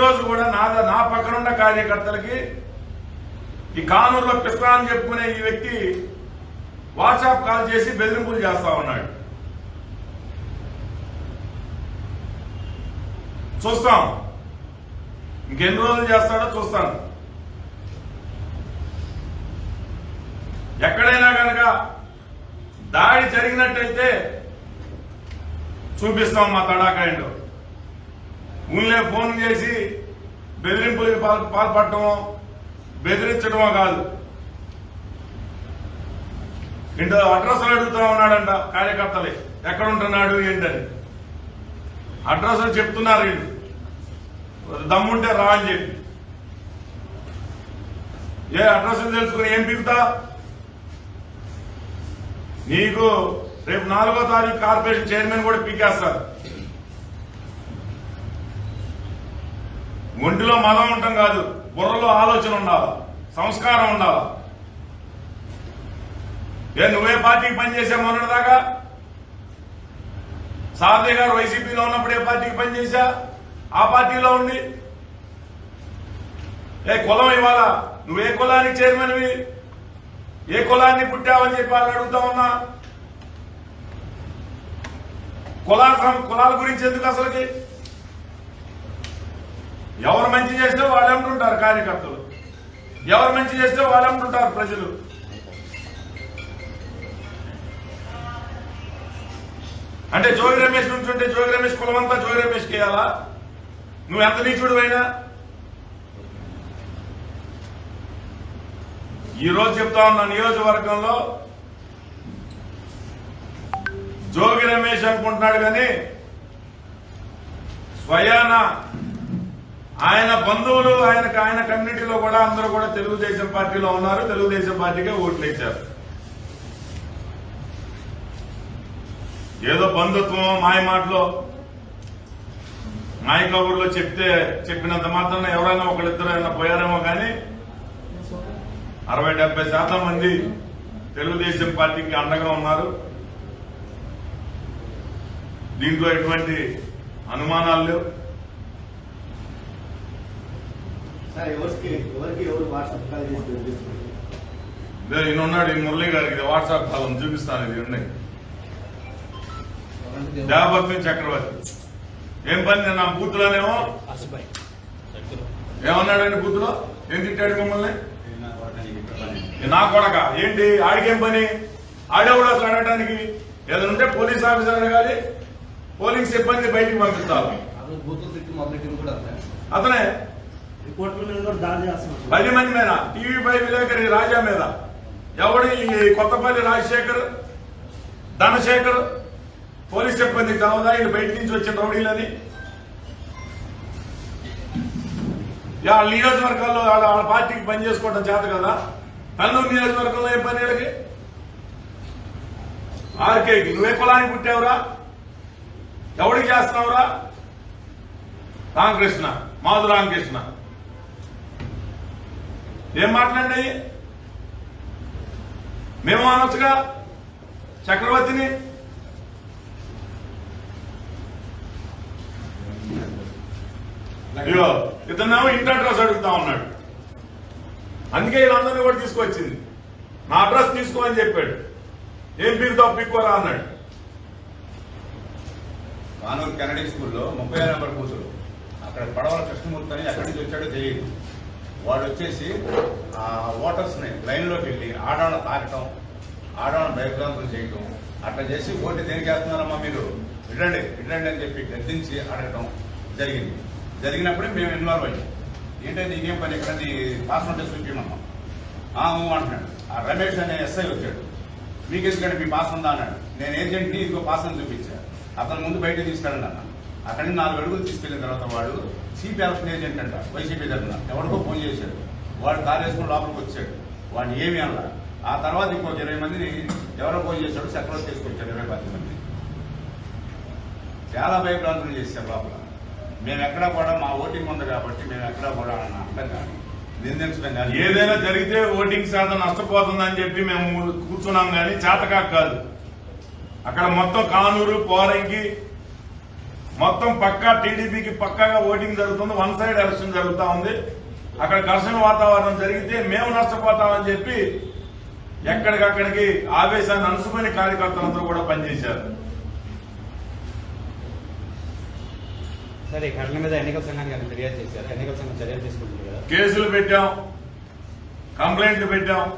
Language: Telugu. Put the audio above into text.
రోజు కూడా నా నా పక్కనున్న కార్యకర్తలకి ఈ కానూరులో పిస్తా అని చెప్పుకునే ఈ వ్యక్తి వాట్సాప్ కాల్ చేసి బెదిరింపులు చేస్తా ఉన్నాడు. చూస్తాం. ఇంకెన్ని రోజులు చేస్తాడో చూస్తాను. ఎక్కడైనా కనుక దాడి జరిగినట్టయితే చూపిస్తాం మా తడాకాయంలో. ఊళ్ళే ఫోన్ చేసి బెదిరింపులకు పాల్ పాల్పడటమో బెదిరించడమో కాదు. ఇంత అడ్రస్ అడుగుతా ఉన్నాడంట కార్యకర్తలే. ఎక్కడ ఉంటున్నాడు ఏంటని. అడ్రస్ చెప్తున్నారు వీళ్ళు. దమ్ముంటే రా అని చెప్పి. ఏ అడ్రస్ తెలుసుకుని ఏం పిగుతా నీకు రేపు నాలుగో తారీఖు కార్పొరేషన్ చైర్మన్ కూడా పీకేస్తారు. ఒంటిలో మదం ఉండటం కాదు బుర్రలో ఆలోచన ఉండాలి సంస్కారం ఉండాలి. ఏ నువ్వే పార్టీకి పనిచేసావు మొన్నటిదాకా సారథి గారు వైసీపీలో ఉన్నప్పుడు ఏ పార్టీకి పనిచేశా? ఆ పార్టీలో ఉండి? ఏ కులం ఇవాళ నువ్వే కులానికి చైర్మన్వి? ఏ కులాన్ని పుట్టావని చెప్పి వాళ్ళు అడుగుతా ఉన్నా? కులాల కులాల గురించి ఎందుకు అసలుకి? ఎవరు మంచి చేస్తే వాళ్ళు అంటుంటారు కార్యకర్తలు. ఎవరు మంచి చేస్తే వాళ్ళు అంటుంటారు ప్రజలు. అంటే జోగి రమేష్ నుంచి ఉంటే జోగి రమేష్ కులమంతా జోగి రమేష్కి వేయాలా నువ్వు ఎంత నీచుడు అయినా? ఈ చెప్తా ఉన్న నియోజకవర్గంలో జోగి రమేష్ అనుకుంటున్నాడు కానీ స్వయాన ఆయన బంధువులు ఆయన ఆయన కమ్యూనిటీలో కూడా అందరూ కూడా తెలుగుదేశం పార్టీలో ఉన్నారు. తెలుగుదేశం పార్టీకే ఓట్లు ఇచ్చారు ఏదో బంధుత్వం మాయ మాటలో మాయ కబుర్లో చెప్తే చెప్పినంత మాత్రం ఎవరైనా ఒకళ్ళిద్దరు అయినా పోయారేమో కానీ అరవై డెబ్బై శాతం మంది తెలుగుదేశం పార్టీకి అండగా ఉన్నారు. దీంట్లో ఎటువంటి అనుమానాలు లేవు సార్ ఎవరికి ఎవరికి ఎవరు వాట్సాప్ కాల్ చేసి బెదిరిస్తున్నారు? ఇదే ఈయన ఉన్నాడు ఈ మురళి గారికి ఇది వాట్సాప్ కాల్ చూపిస్తాను ఇది ఉన్నాయి. దేవభక్తి చక్రవర్తి. ఏం పని నేను నా బూత్లోనేమో? ఏమన్నాడండి బూత్లో? ఏం తిట్టాడు మిమ్మల్ని? నా కొడక. ఏంటి? ఆడికేం పని? ఆడేవాడు అసలు అడగడానికి ఏదైనా ఉంటే పోలీస్ ఆఫీసర్ అడగాలి. పోలీస్ సిబ్బంది బయటికి పంపిస్తారు అతనే. పది మంది మీద టీవీ ఫైవ్ విలేకరి రాజా మీద. ఎవడు ఈ కొత్తపల్లి రాజశేఖర్ ధనశేఖర్ పోలీస్ సిబ్బంది కావదా ఇది బయట నుంచి వచ్చిన రౌడీలని? వాళ్ళ నియోజకవర్గాల్లో వాళ్ళ పార్టీకి పని చేసుకోవడం చేత కదా? కన్నూరు నియోజకవర్గంలో ఏం పని వీళ్ళకి? ఆర్కేకి నువ్వే కులానికి పుట్టావురా? ఎవడికి చేస్తున్నావురా? రామకృష్ణ మాధు రామకృష్ణ. ఏం మాట్లాడినాయి? మేము అనొచ్చుగా చక్రవర్తిని? అయ్యో ఇతనేమో ఇంటి అడ్రస్ అడుగుతా ఉన్నాడు. అందుకే వీళ్ళందరినీ కూడా తీసుకొచ్చింది. నా అడ్రస్ తీసుకో అని చెప్పాడు. ఏం పీకుతావు? పీక్కోరా అన్నాడు. కానూరు కెనడీ స్కూల్లో ముప్పై నెంబర్ కూతురు అక్కడ పడవల కృష్ణమూర్తి అని ఎక్కడి నుంచి వచ్చాడో తెలియదు. వాడు వచ్చేసి ఆ ఓటర్స్ని లైన్లోకి వెళ్ళి ఆడవాళ్ళ తాకటం ఆడవాళ్ళ భయభ్రాంతులు చేయటం అట్లా చేసి ఓటు దేనికి వేస్తున్నారమ్మా మీరు? ఇడండి ఇడండి అని చెప్పి గద్దించి అడగటం జరిగింది. జరిగినప్పుడే మేము ఇన్వాల్వ్ అయ్యాం. ఏంటంటే నీకేం పని ఇక్కడ? నీ పాస్పోర్ట్ టెస్ట్ చూపించమమ్మా. అంటున్నాడు. ఆ రమేష్ అనే ఎస్ఐ వచ్చాడు. మీకు ఎందుకంటే మీ పాస్ ఉందా? అన్నాడు. నేను ఏజెంట్ని ఇదిగో పాస్ అని చూపించాను అతను ముందు బయట తీసుకెళ్ళండి అన్న. అక్కడి నుంచి నాలుగు అడుగులు తీసుకెళ్ళిన తర్వాత వాడు సిపి ఎలక్షన్ ఏజెంట్ అంట వైసీపీ తరఫున. ఎవరికో ఫోన్ చేశాడు. వాడు కాలేసుకుని లోపలికి వచ్చాడు. వాడిని ఏమి అనలా. ఆ తర్వాత ఇంకొక ఇరవై మందిని ఎవరో ఫోన్ చేశాడు సెక్రట్ తీసుకొచ్చాడు ఇరవై పది మంది చాలా భయప్రాంతం చేశారు లోపల. మేము ఎక్కడా కూడా మా ఓటింగ్ ఉంది కాబట్టి మేము ఎక్కడా కూడా అన్న అర్థం కానీ నిందించడం కాదు. ఏదైనా జరిగితే ఓటింగ్ శాతం నష్టపోతుందని చెప్పి మేము కూర్చున్నాం కానీ చేతకాక కాదు. అక్కడ మొత్తం కానూరు పోరంకి మొత్తం పక్కా టీడీపీకి పక్కాగా ఓటింగ్ జరుగుతుంది. వన్ సైడ్ ఎలక్షన్ జరుగుతా ఉంది. అక్కడ ఘర్షణ వాతావరణం జరిగితే మేము నష్టపోతామని చెప్పి ఎక్కడికక్కడికి ఆవేశాన్ని అనుసుకుని కార్యకర్తలందరూ కూడా పనిచేశారు. సరే ఘటన మీద ఎన్నికల సంఘానికి ఫిర్యాదు చేశారు? ఎన్నికల సంఘం చర్యలు తీసుకుంటుంది కదా. కేసులు పెట్టాం. కంప్లైంట్లు పెట్టాం.